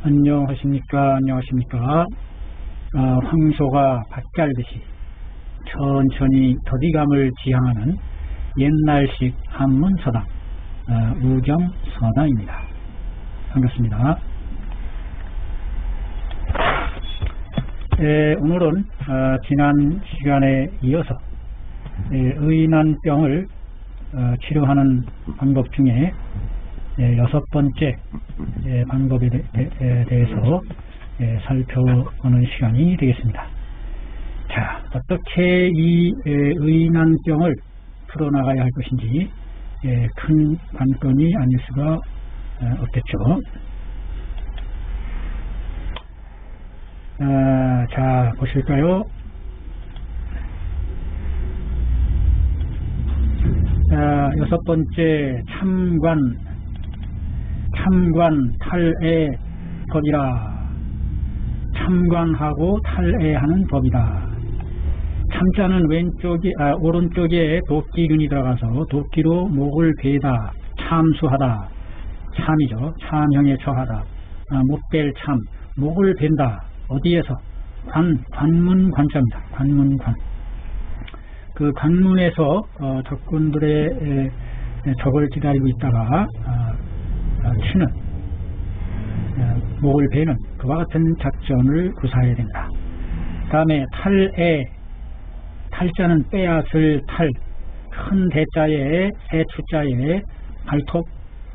안녕하십니까? 안녕하십니까? 아, 황소가 밭갈듯이 천천히 더디감을 지향하는 옛날식 한문서당 아, 우경서당입니다. 반갑습니다. 에, 오늘은 아, 지난 시간에 이어서 에, 의난병을 어, 치료하는 방법 중에 예, 여섯 번째 예, 방법에 대, 해서 예, 살펴보는 시간이 되겠습니다. 자, 어떻게 이 예, 의난병을 풀어나가야 할 것인지 예, 큰 관건이 아닐 수가 어, 없겠죠. 아, 자, 보실까요? 자, 여섯 번째 참관 참관 탈애 법이라. 참관하고 탈애하는 법이다. 참자는 왼쪽에 아, 오른쪽에 도끼균이 들어가서 도끼로 목을 베다. 참수하다. 참이죠. 참형에 처하다. 아, 못벨 참. 목을 벤다. 어디에서? 관 관문 관자입니다. 관문관. 그 관문에서 어, 적군들의 에, 에, 적을 기다리고 있다가 아, 아, 치는 어, 목을 베는 그와 같은 작전을 구사해야 된다. 다음에 탈에 탈자는 빼앗을 탈, 큰 대자에 새 추자에 발톱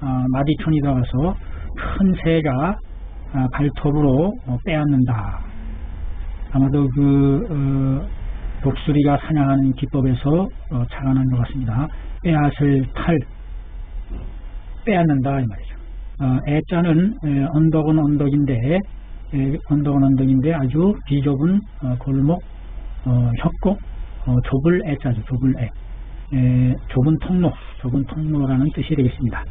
어, 마디촌이 들어가서 큰 새가 어, 발톱으로 어, 빼앗는다. 아마도 그 어, 독수리가 사냥하는 기법에서 어, 착안한 것 같습니다. 빼앗을 탈, 빼앗는다 이 말이죠. 어, 애자는 에, 언덕은 언덕인데 에, 언덕은 언덕인데 아주 비좁은 어, 골목 어, 협곡 어, 좁을 애자죠 좁을 애. 에, 좁은 통로 좁은 통로라는 뜻이 되겠습니다.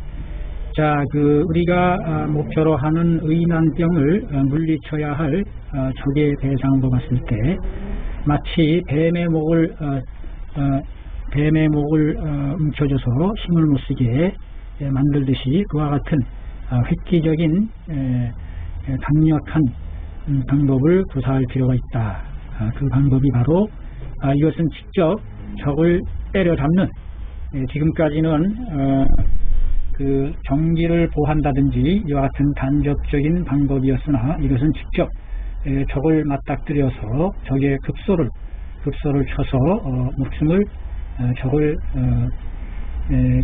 자, 그 우리가 아, 목표로 하는 의난병을 어, 물리쳐야 할 어, 적의 대상으로 봤을 때 마치 뱀의 목을 뱀의 목을 어, 움켜줘서 힘을 못 쓰게 예, 만들듯이 그와 같은 아, 획기적인 에, 에, 강력한 음, 방법을 구사할 필요가 있다. 아, 그 방법이 바로 아, 이것은 직접 적을 때려잡는 예, 지금까지는 어, 그 경기를 보한다든지 이와 같은 간접적인 방법이었으나 이것은 직접 에, 적을 맞닥뜨려서 적의 급소를 급소를 쳐서 어, 목숨을 어, 적을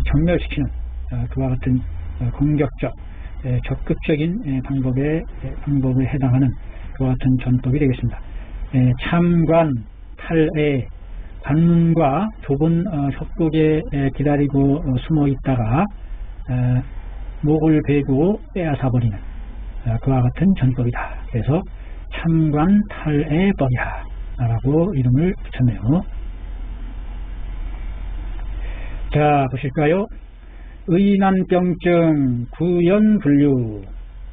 경멸시키는 어, 그와 같은 어, 공격적 에, 적극적인 에, 방법에 에, 방법에 해당하는 그와 같은 전법이 되겠습니다. 에, 참관 탈애 관문과 좁은 어, 협곡에 에, 기다리고 어, 숨어 있다가 에, 목을 베고 빼앗아 버리는 어, 그와 같은 전법이다. 그래서 참관 탈애 법이야 라고 이름을 붙였네요. 자 보실까요? 의난병증 구연분류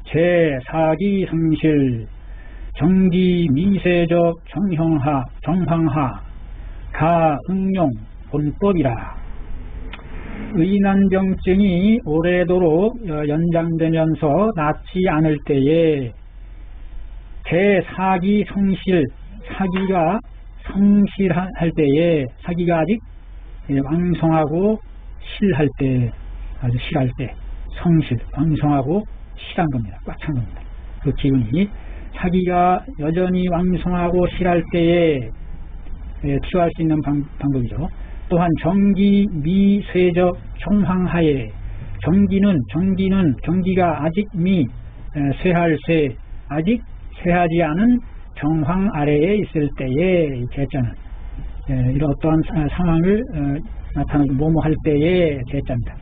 제사기 상실 정기 미세적 정형하 정황하 가응용 본법이라. 의난병증이 오래도록 연장되면서 낫지 않을 때에 제사기 성실 사기가 성실할 때에 사기가 아직 왕성하고 실할 때 아주 실할 때 성실 왕성하고 실한 겁니다. 꽉 찬 겁니다. 그 기운이 사기가 여전히 왕성하고 실할 때에 치유할 수 있는 방, 방법이죠. 또한 정기 미쇠적 총황하에 정기는 정기는 정기가 아직 미 쇠할 쇠 아직 쇠하지 않은 정황 아래에 있을 때에 제자는 이런 어떠한 상황을 나타나고 뭐뭐 할 때의 대자입니다.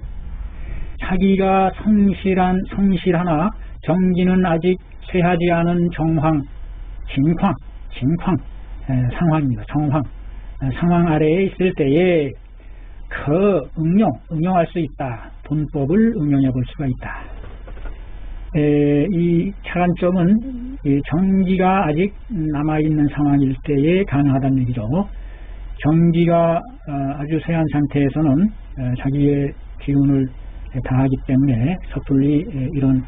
자기가 성실한 성실하나 정기는 아직 쇠하지 않은 정황, 진황, 진황 에, 상황입니다. 정황 에, 상황 아래에 있을 때에 그 응용, 응용할 수 있다. 본법을 응용해 볼 수가 있다. 에, 이 차관점은 이 정기가 아직 남아있는 상황일 때에 가능하다는 얘기죠. 정기가 어, 아주 쇠한 상태에서는 어, 자기의 기운을 다하기 때문에 섣불리 이런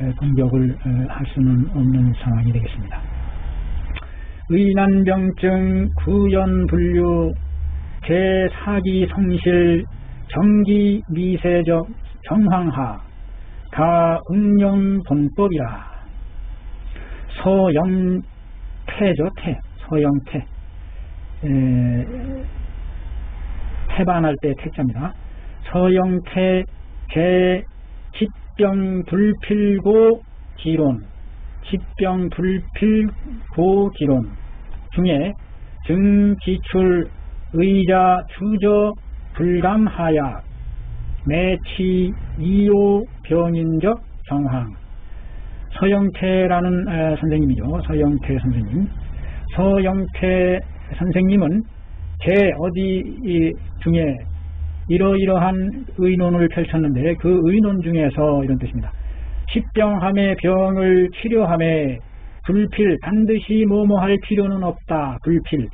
에, 공격을 에, 할 수는 없는 상황이 되겠습니다. 의난병증, 구연분류, 제사기 성실, 정기 미세적 정황하, 가응용 본법이라. 서영태죠, 태. 서영태. 에, 태반할 때 태자입니다. 서영태, 제,疾병 불필고 기론,疾병 불필고 기론 중에 증기출, 의자, 주저, 불감하약, 매치, 이호, 병인적 정황. 서영태라는 에, 선생님이죠. 서영태 선생님. 서영태 선생님은 제 어디 이 중에 이러이러한 의논을 펼쳤는데 그 의논 중에서 이런 뜻입니다. 십병함의 병을 치료함에 불필 반드시 뭐뭐 할 필요는 없다. 불필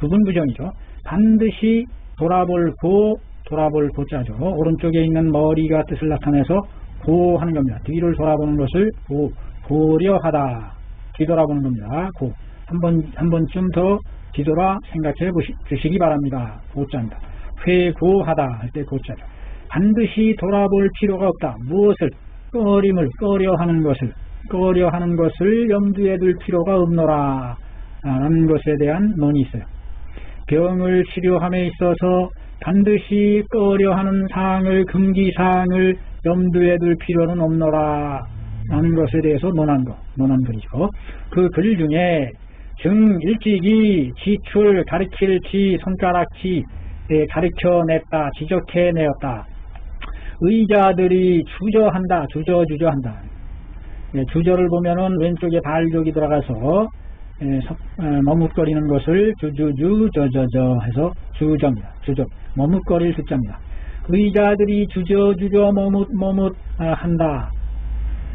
부분부정이죠. 반드시 돌아볼 고 돌아볼 고자죠. 오른쪽에 있는 머리가 뜻을 나타내서 고 하는 겁니다. 뒤를 돌아보는 것을 고 고려하다 뒤돌아보는 겁니다. 고 한번 한 번쯤 더 뒤돌아 생각해 보시기 바랍니다. 고자입니다. 회고하다 할 때 고자죠. 반드시 돌아볼 필요가 없다. 무엇을 꺼림을 꺼려하는 것을 꺼려하는 것을 염두에 둘 필요가 없노라 라는 것에 대한 논이 있어요. 병을 치료함에 있어서 반드시 꺼려하는 사항을 금기사항을 염두에 둘 필요는 없노라 라는 것에 대해서 논한 거, 논한 글이죠. 그 글 중에 증 일찍이 지출 가리킬 지 손가락지 예, 가르쳐냈다 지적해내었다. 의자들이 주저한다 주저 주저한다. 예, 주저를 보면은 왼쪽에 발족이 들어가서 예, 석- 어, 머뭇거리는 것을 주주주 저저저 해서 주저입니다. 주저. 머뭇거릴 주자입니다. 의자들이 주저주저 머뭇 머뭇 아, 한다.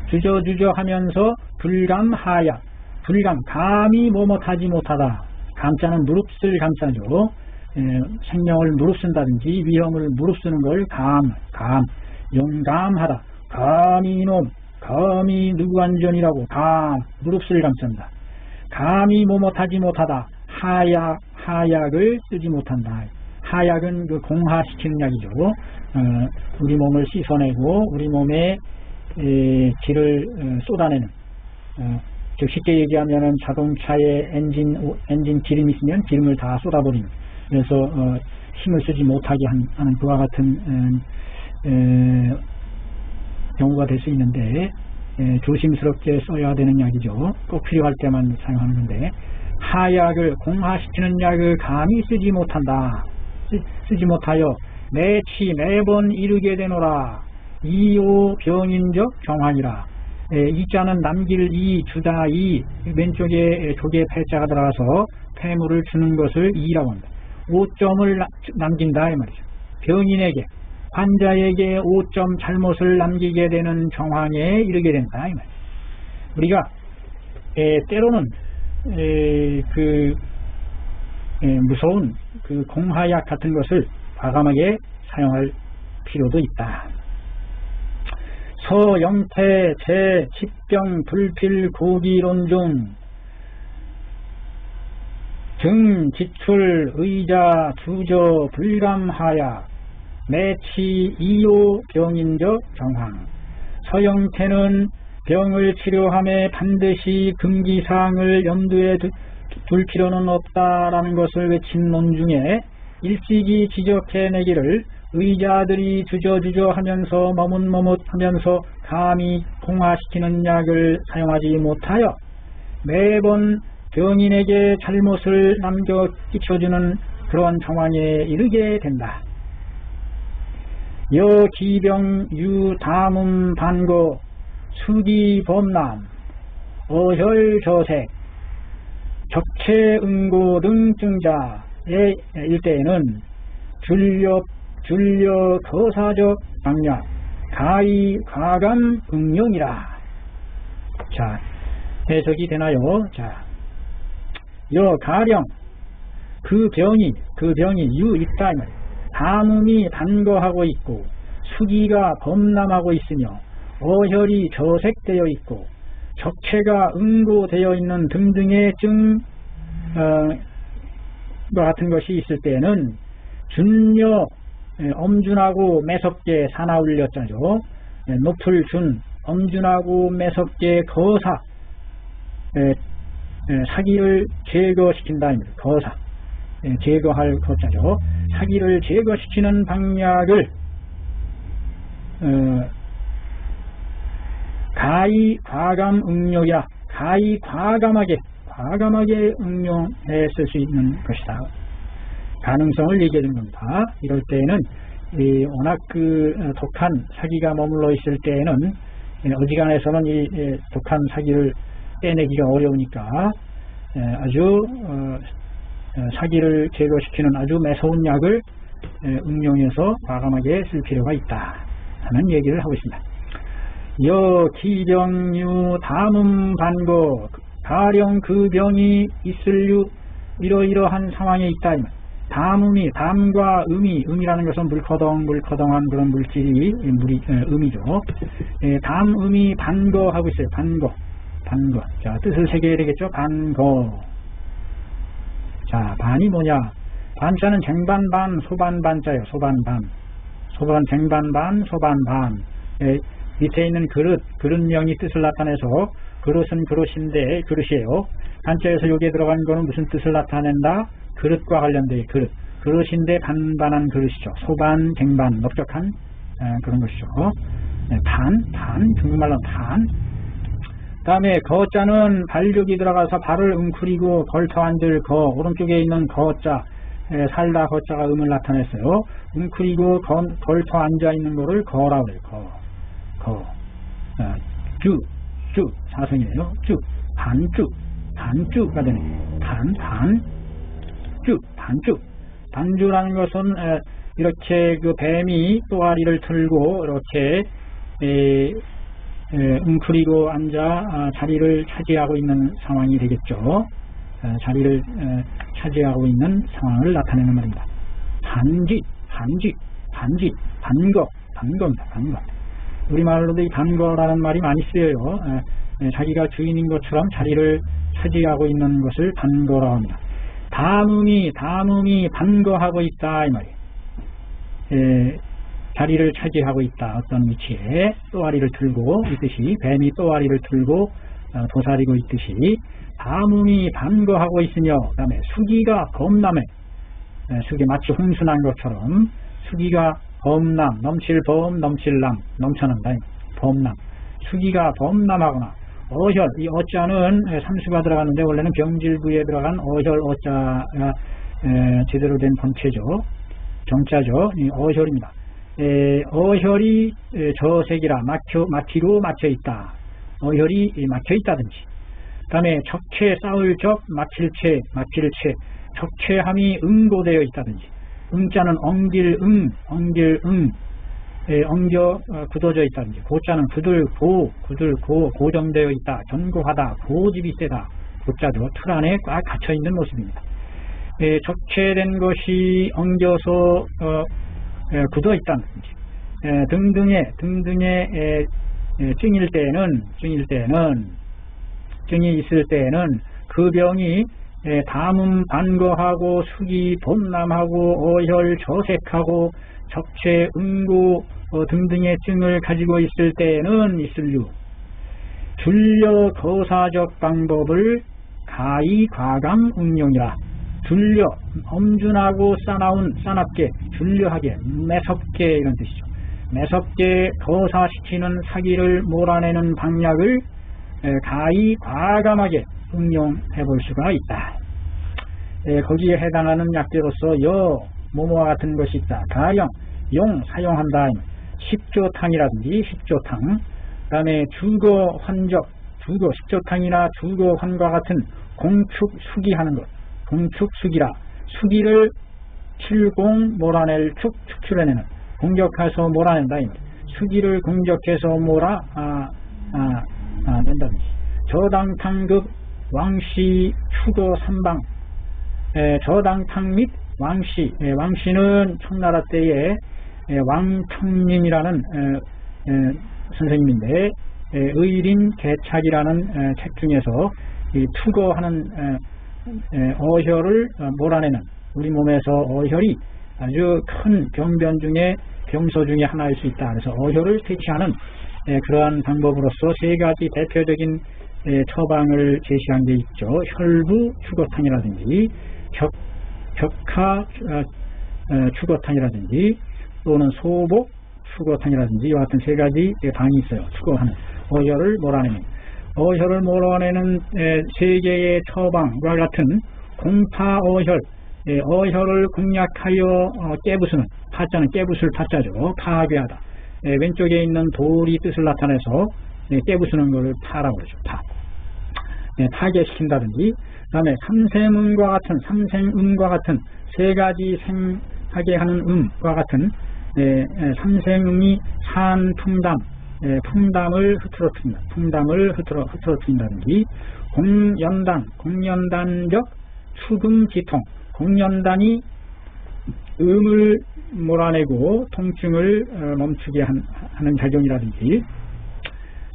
주저주저 하면서 불감하야. 불감 감히 뭐뭇하지 못하다. 감자는 무릎쓸 감자죠. 에, 생명을 무릅쓴다든지 위험을 무릅쓰는 걸 감, 감, 용감하다. 감히 이놈, 감히 누구 안전이라고 감, 무릅쓸 감자입니다. 감히 뭐 못하지 못하다. 하약, 하약을 쓰지 못한다. 하약은 그 공하시키는 약이죠. 어, 우리 몸을 씻어내고 우리 몸에 에, 기를 어, 쏟아내는 어, 즉 쉽게 얘기하면은 자동차에 엔진 오- 엔진 기름이 있으면 기름을 다 쏟아버리는 그래서 어, 힘을 쓰지 못하게 한- 하는 그와 같은 음, 에, 경우가 될 수 있는데 에, 조심스럽게 써야 되는 약이죠. 꼭 필요할 때만 사용하는 건데 하약을 공화시키는 약을 감히 쓰지 못한다. 쓰, 지 못하여 매치 매번 이르게 되노라. 이오 병인적 정환이라. 에, 이자는 남길 이 주다 이 왼쪽에 조개 패자가 들어가서 폐물을 주는 것을 이라고 합니다. 5점을 남긴다 이 말이죠. 병인에게 환자에게 5점 잘못을 남기게 되는 정황에 이르게 된다 이 말이죠. 우리가 에, 때로는 에, 그 에, 무서운 그 공하약 같은 것을 과감하게 사용할 필요도 있다. 서영태 제 십병 불필 고기론 중 등, 지출, 의자, 주저, 불감하야, 매치, 이호, 병인적 정황. 서영태는 병을 치료함에 반드시 금기사항을 염두에 두- 둘 필요는 없다라는 것을 외친 논 중에 일찍이 지적해내기를 의자들이 주저주저 하면서 머뭇머뭇 하면서 감히 통화시키는 약을 사용하지 못하여 매번 병인에게 잘못을 남겨 끼쳐주는 그런 정황에 이르게 된다. 여기병 유담음 반고 수기범람 어혈저색 적체응고 등 증자의 일대에는 줄력 줄력 거사적 방략 가히 과감 응용이라 자 해석이 되나요? 자, 여 가령 그 병이 그 병이 유 있다 이 말이에요. 담음이 단거하고 있고 수기가 범람하고 있으며 어혈이 저색되어 있고 적체가 응고되어 있는 등등의 증 어, 과 같은 것이 있을 때는 준여 예, 엄준하고 매섭게 사나울렸자죠. 예, 높을 준 엄준하고 매섭게 거사 예, 예, 사기를 제거시킨다. 거사 예, 제거할 거자죠. 사기를 제거시키는 방약을 어, 가히 과감 응용이라 가히 과감하게 과감하게 응용해 쓸 수 있는 것이다. 가능성을 얘기해 준 겁니다. 이럴 때에는 이 워낙 그 어, 독한 사기가 머물러 있을 때에는 예, 어지간해서는 이 예, 독한 사기를 떼내기가 어려우니까 예, 아주 어, 어, 사기를 제거시키는 아주 매서운 약을 예, 응용해서 과감하게 쓸 필요가 있다 하는 얘기를 하고 있습니다. 여 기병유 담음 반고 가령 그 병이 있을유 이러이러한 상황에 있다. 담음이 담과 음이 음이라는 것은 물커덩 물커덩한 그런 물질이 물이 에, 음이죠. 에, 담음이 반거하고 있어요. 반거 반거. 자 뜻을 새겨야 되겠죠. 반거. 자 반이 뭐냐? 반자는 쟁반반 소반반자예요. 소반반. 소반 쟁반반 소반반. 에, 밑에 있는 그릇 그릇명이 뜻을 나타내서 그릇은 그릇인데 그릇이에요. 한자에서 여기에 들어간 거는 무슨 뜻을 나타낸다? 그릇과 관련된 그릇. 그릇인데 반반한 그릇이죠. 소반, 쟁반, 넓적한 에, 그런 것이죠. 네, 반, 반, 중국말로 반. 다음에 거자는 발육이 들어가서 발을 웅크리고 걸터 앉을 거, 오른쪽에 있는 거자, 에, 살다 거자가 음을 나타냈어요. 웅크리고 건, 걸터 앉아 있는 거를 거라고 해요. 거, 거. 아, 주, 주, 사성이에요. 주, 반주, 반주가 되네. 반, 반, 주, 반주. 반주라는 것은 에, 이렇게 그 뱀이 또아리를 틀고 이렇게 에, 에, 웅크리고 앉아 아, 자리를 차지하고 있는 상황이 되겠죠. 아, 자리를 에, 차지하고 있는 상황을 나타내는 말입니다. 반지, 반지, 반지, 반거, 반거입니다. 반거. 우리말로도 이 반거라는 말이 많이 쓰여요. 자기가 주인인 것처럼 자리를 차지하고 있는 것을 반거라고 합니다. 담음이 담음이 반거하고 있다 이 말이에요. 에, 자리를 차지하고 있다 어떤 위치에 또아리를 들고 있듯이 뱀이 또아리를 들고 어, 도사리고 있듯이 담음이 반거하고 있으며 그 다음에 수기가 범람해 에, 수기 마치 홍순한 것처럼 수기가 범람 넘칠 범 넘칠남 넘쳐난다 범람 수기가 범람하거나 어혈, 이 어자는 삼수가 들어가는데 원래는 병질부에 들어간 어혈 어자가 에, 제대로 된 본체죠. 정자죠. 이 어혈입니다. 에, 어혈이 에, 저색이라 막혀, 막히로 막혀 있다. 어혈이 막혀 있다든지. 그 다음에 적체 싸울 적, 막힐체, 막힐체, 적체함이 응고되어 있다든지. 응자는 엉길 응, 엉길 응, 에, 엉겨 어, 굳어져 있다든지 고자는 굳을 고, 굳을 고, 고정되어 있다, 견고하다, 고집이 세다, 고자도 틀 안에 꽉 갇혀 있는 모습입니다. 에, 적체된 것이 엉겨서 어, 에, 있다든지 에, 등등의 등등의 증일 때는 증일 때는 증이 있을 때는 그 병이 에, 담음 반거하고 수기 범람하고 어혈 저색하고 적체 응고 어, 등등의 증을 가지고 있을 때는 있을류 줄려 거사적 방법을 가히 과감 응용이라 줄려 엄준하고 싸나운 싸납게 줄려하게 매섭게 이런 뜻이죠. 매섭게 거사시키는 사기를 몰아내는 방략을 에, 가히 과감하게 응용해 볼 수가 있다. 에, 거기에 해당하는 약재로서 여 모모와 같은 것이 있다. 가령 용 사용한다. 십조탕이라든지 십조탕. 그 다음에 주거 환적 주거 십조탕이나 주거 환과 같은 공축 수기하는 것 공축 수기라 수기를 칠공 몰아낼 축 축출해내는 공격해서 몰아낸다 수기를 공격해서 몰아 아, 아, 아, 낸다든지 저당 탕급 왕시 추도 삼방. 에, 저당탕 및 왕시 에, 왕시는 청나라 때에 에, 왕청님이라는 에, 에, 선생님인데 에, 의린 개착이라는 에, 책 중에서 이 투거하는 에, 에, 어혈을 어, 몰아내는 우리 몸에서 어혈이 아주 큰 병변 중에 병소 중에 하나일 수 있다. 그래서 어혈을 퇴치하는 에, 그러한 방법으로서 세 가지 대표적인 에, 처방을 제시한 게 있죠. 혈부 추거탕이라든지 격, 격하 어, 어, 추거탕이라든지 또는 소복 추거탕이라든지 이와 같은 세 가지 방이 있어요. 추거하는 어혈을 몰아내는 어혈을 몰아내는 에, 세 개의 처방과 같은 공파 어혈 예, 어혈을 공략하여 어, 깨부수는 파자는 깨부술 파자죠. 파괴하다. 예, 왼쪽에 있는 돌이 뜻을 나타내서 예, 깨부수는 것을 파라고 그러죠. 파. 예, 파괴시킨다든지 그 다음에 삼생음과 같은 삼생음과 같은 세 가지 생하게 하는 음과 같은 삼생음이 산 풍담 예, 풍담을 흐트러뜨린다. 풍담을 흐트러 흐트러뜨린다든지 공연단 공연단적 추금지통 공연단이 음을 몰아내고 통증을 어, 멈추게 한- 하는 작용이라든지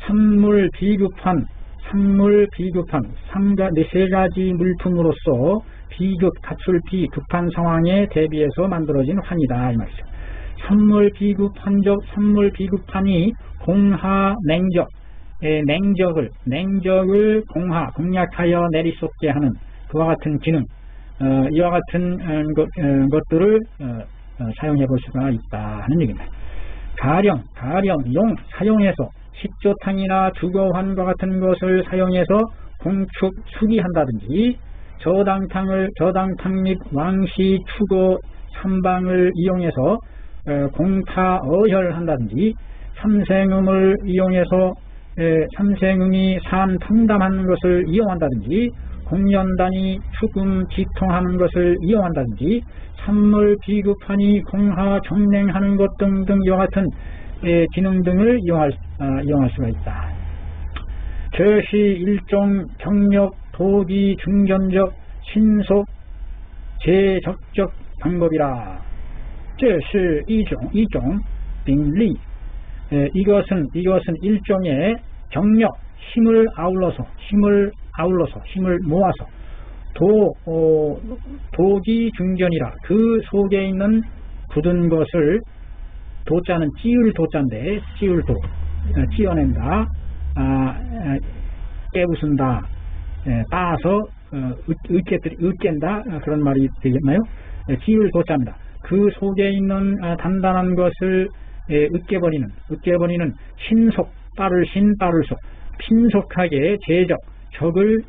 산물 비급한 산물 비급한 삼가 네세 가지 물품으로서 비급 가출비 급한 상황에 대비해서 만들어진 환이다 이 말이죠. 산물 비급한적 산물 비급한이 공하 냉적 예, 냉적을 냉적을 공하 공략하여 내리쏟게 하는 그와 같은 기능 어, 이와 같은 어, 것, 어, 것들을 어, 어, 사용해 볼 수가 있다 하는 얘기입니다. 가령, 가령, 용 사용해서 식조탕이나 주거환과 같은 것을 사용해서 공축 수기한다든지 저당탕을 저당탕 및 왕시 추거 삼방을 이용해서 어, 공타 어혈한다든지 삼생음을 이용해서 에, 삼생음이 산 통담하는 것을 이용한다든지 공연단이 추금 지통하는 것을 이용한다든지 산물 비급하니 공하 정냉하는 것 등등 이와 같은 예, 기능 등을 이용할, 아, 이용할 수가 있다. 저시 일종 경력 도기 중견적 신속 제적적 방법이라. 这是一种一种兵力 예, 이것은 이것은 일종의 경력 힘을 아울러서 힘을 아울러서 힘을 모아서 도 어, 도기 중견이라 그 속에 있는 굳은 것을 도자는 찌을 도자인데 찌을 도 어, 찌어낸다 아, 아, 깨부순다 예, 따서 어, 으깨 으깬다 아, 그런 말이 되겠나요? 예, 찌을 도자입니다. 그 속에 있는 아, 단단한 것을 예, 으깨버리는 으깨버리는 신속 빠를 신 빠를 속 신속하게 제적 적을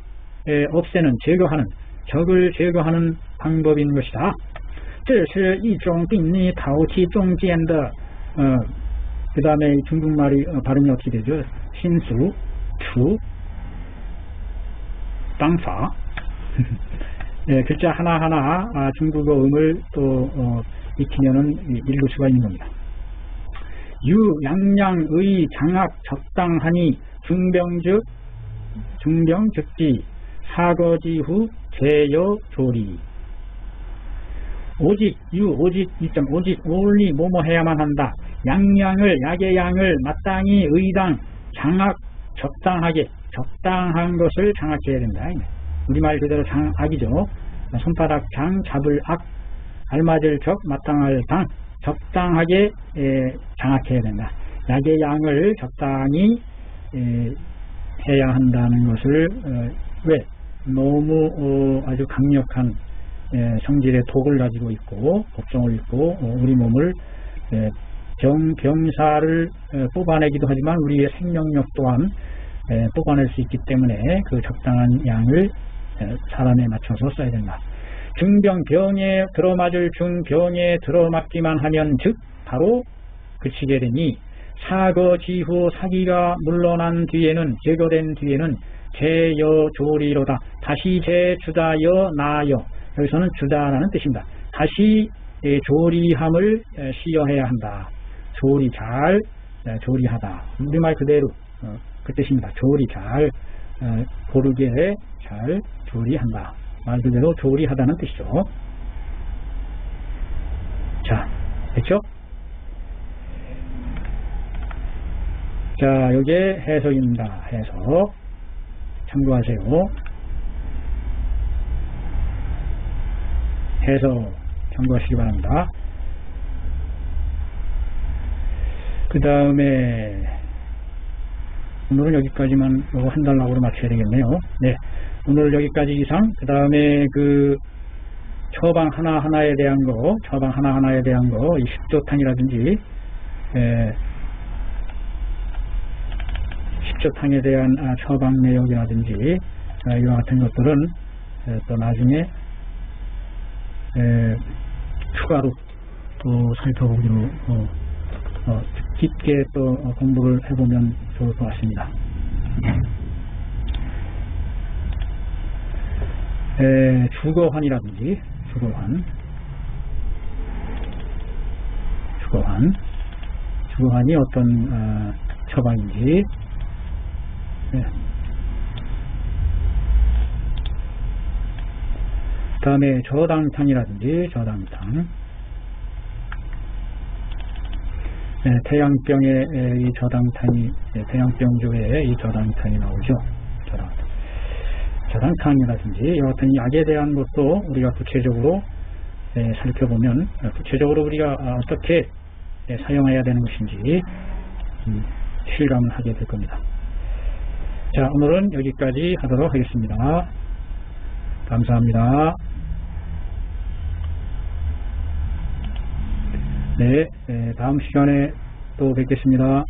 예, 없애는 제거하는 적을 제거하는 방법인 것이다. 这是一种病理陶器中间的 어, 그 다음에 중국말이 어, 발음이 어떻게 되죠? 신수, 추, 방파 예, 글자 하나하나 아, 중국어 음을 또 어, 익히면은 읽을 수가 있는 겁니다. 유, 양양의 장악 적당하니 중병즉 중병즉지 사거지 후 제여 조리. 오직 유 오직 이점 오직 올리 뭐뭐 해야만 한다. 양양을 약의 양을 마땅히 의당 장악 적당하게 적당한 것을 장악해야 된다 우리말 그대로 장악이죠. 손바닥 장 잡을 악 알맞을 적 마땅할 당. 적당하게 에, 장악해야 된다. 약의 양을 적당히 에, 해야 한다는 것을 어, 왜? 너무 어, 아주 강력한 예, 성질의 독을 가지고 있고 법정을 있고 어, 우리 몸을 예, 병, 병사를 에, 뽑아내기도 하지만 우리의 생명력 또한 에, 뽑아낼 수 있기 때문에 그 적당한 양을 에, 사람에 맞춰서 써야 된다. 중병 병에 들어맞을 중병에 들어맞기만 하면 즉 바로 그치게 되니 사거지후 사기가 물러난 뒤에는 제거된 뒤에는 제여 조리로다 다시 제주다여 나여 여기서는 주다라는 뜻입니다. 다시 예, 조리함을 에, 시여해야 한다. 조리 잘 에, 조리하다. 우리말 그대로 어, 그 뜻입니다. 조리 잘 어, 고르게 잘 조리한다. 말 그대로 조리하다는 뜻이죠. 자, 됐죠? 자, 요게 해석입니다. 해석. 참고하세요. 해석 참고하시기 바랍니다. 그 다음에 오늘은 여기까지만 한 달락으로 마쳐야 되겠네요. 네. 오늘 여기까지 이상. 그 다음에 그 처방 하나하나에 대한 거, 처방 하나하나에 대한 거, 이 십조탕이라든지, 에, 십조탕에 대한 아, 처방 내역이라든지, 아, 이와 같은 것들은 에, 또 나중에 에, 추가로 또 살펴보기로 어, 어, 깊게 또 어, 공부를 해보면 좋을 것 같습니다. 에, 주거환이라든지 주거환 주거환 주거환이 어떤 어, 처방인지 네. 다음에 저당탕이라든지 저당탕 네, 태양병의 에, 이 저당탄이 네, 태양병조에 이 저당탄이 나오죠. 저당탄. 저당탄이라든지 여하튼 약에 대한 것도 우리가 구체적으로 에, 살펴보면 어, 구체적으로 우리가 아, 어떻게 에, 사용해야 되는 것인지 음, 실감을 하게 될 겁니다. 자 오늘은 여기까지 하도록 하겠습니다. 감사합니다. 네, 에, 다음 시간에 또 뵙겠습니다.